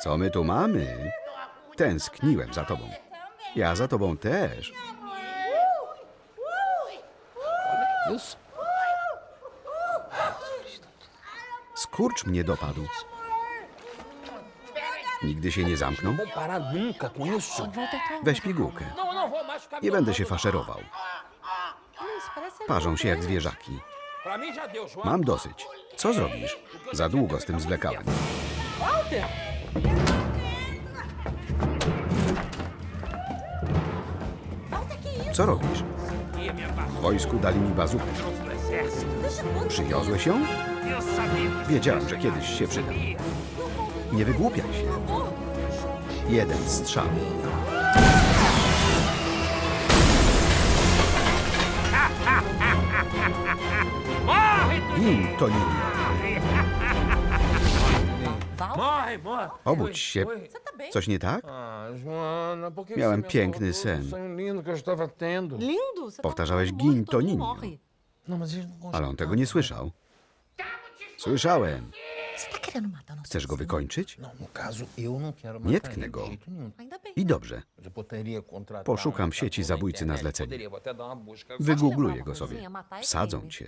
Co my tu mamy? Tęskniłem za tobą. Ja za tobą też. Skurcz mnie dopadł. Nigdy się nie zamknął? Weź pigułkę. Nie będę się faszerował. Parzą się jak zwierzaki. Mam dosyć. Co zrobisz? Za długo z tym zwlekałem. Walter! Co robisz? W wojsku dali mi bazukę. Przywiozłeś ją? Wiedziałem, że kiedyś się przyda. Nie wygłupiaj się. Jeden strzał. Nim to nim. Obudź się. Coś nie tak? Miałem piękny sen. Powtarzałeś gin to gostam. Ale on tego nie słyszał. Słyszałem. Nosso Chcesz go wykończyć? No Nie tknę go. I dobrze. Poszukam sieci na zabójcy na zlecenie. Wygoogluję go sobie. Wsadzą cię.